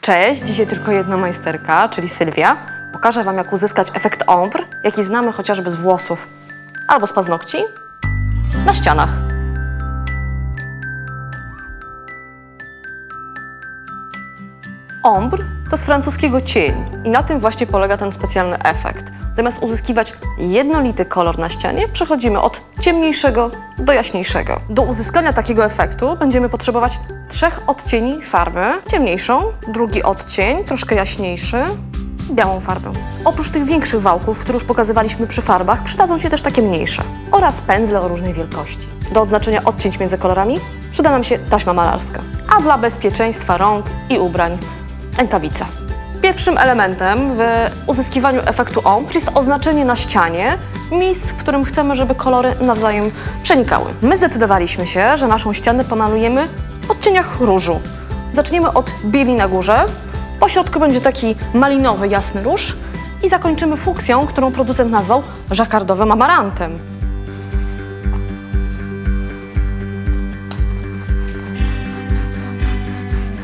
Cześć, dzisiaj tylko jedna majsterka, czyli Sylwia. Pokażę Wam, jak uzyskać efekt ombre, jaki znamy chociażby z włosów albo z paznokci, na ścianach. Ombre to z francuskiego cień i na tym właśnie polega ten specjalny efekt. Zamiast uzyskiwać jednolity kolor na ścianie, przechodzimy od ciemniejszego do jaśniejszego. Do uzyskania takiego efektu będziemy potrzebować trzech odcieni farby. Ciemniejszą, drugi odcień, troszkę jaśniejszy, białą farbę. Oprócz tych większych wałków, które już pokazywaliśmy przy farbach, przydadzą się też takie mniejsze oraz pędzle o różnej wielkości. Do odznaczenia odcięć między kolorami przyda nam się taśma malarska, a dla bezpieczeństwa rąk i ubrań rękawica. Pierwszym elementem w uzyskiwaniu efektu ombre jest oznaczenie na ścianie miejsc, w którym chcemy, żeby kolory nawzajem przenikały. My zdecydowaliśmy się, że naszą ścianę pomalujemy odcieniach różu. Zaczniemy od bieli na górze, po środku będzie taki malinowy, jasny róż i zakończymy fuksją, którą producent nazwał żakardowym amarantem.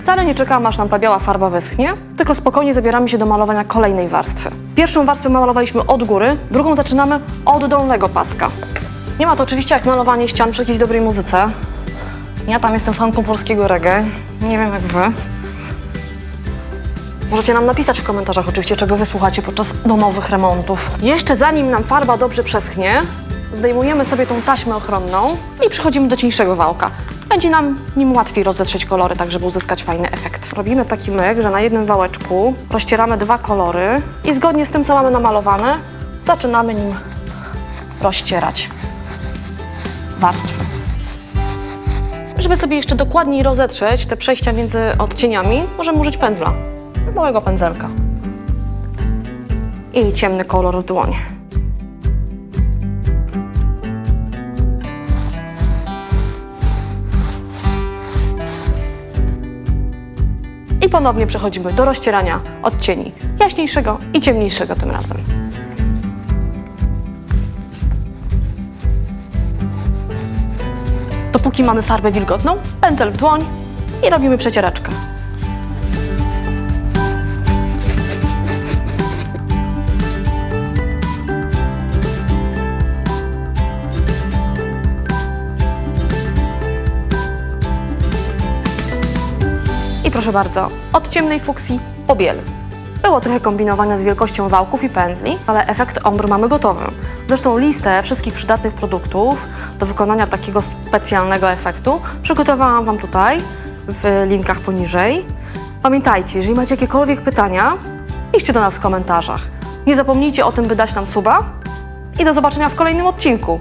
Wcale nie czekamy, aż nam ta biała farba wyschnie, tylko spokojnie zabieramy się do malowania kolejnej warstwy. Pierwszą warstwę malowaliśmy od góry, drugą zaczynamy od dolnego paska. Nie ma to oczywiście jak malowanie ścian przy jakiejś dobrej muzyce. Ja tam jestem fanką polskiego reggae, nie wiem jak wy. Możecie nam napisać w komentarzach oczywiście, czego wysłuchacie podczas domowych remontów. Jeszcze zanim nam farba dobrze przeschnie, zdejmujemy sobie tą taśmę ochronną i przechodzimy do cieńszego wałka. Będzie nam nim łatwiej rozetrzeć kolory, tak żeby uzyskać fajny efekt. Robimy taki myk, że na jednym wałeczku rozcieramy dwa kolory i zgodnie z tym, co mamy namalowane, zaczynamy nim rozcierać warstwy. Żeby sobie jeszcze dokładniej rozetrzeć te przejścia między odcieniami, możemy użyć pędzla, małego pędzelka. I ciemny kolor w dłoń. I ponownie przechodzimy do rozcierania odcieni jaśniejszego i ciemniejszego tym razem. Dopóki mamy farbę wilgotną, pędzel w dłoń i robimy przecieraczkę. I proszę bardzo, od ciemnej fuksji po biel. Było trochę kombinowania z wielkością wałków i pędzli, ale efekt ombre mamy gotowy. Zresztą listę wszystkich przydatnych produktów do wykonania takiego specjalnego efektu przygotowałam Wam tutaj w linkach poniżej. Pamiętajcie, jeżeli macie jakiekolwiek pytania, piszcie do nas w komentarzach. Nie zapomnijcie o tym, by dać nam suba i do zobaczenia w kolejnym odcinku.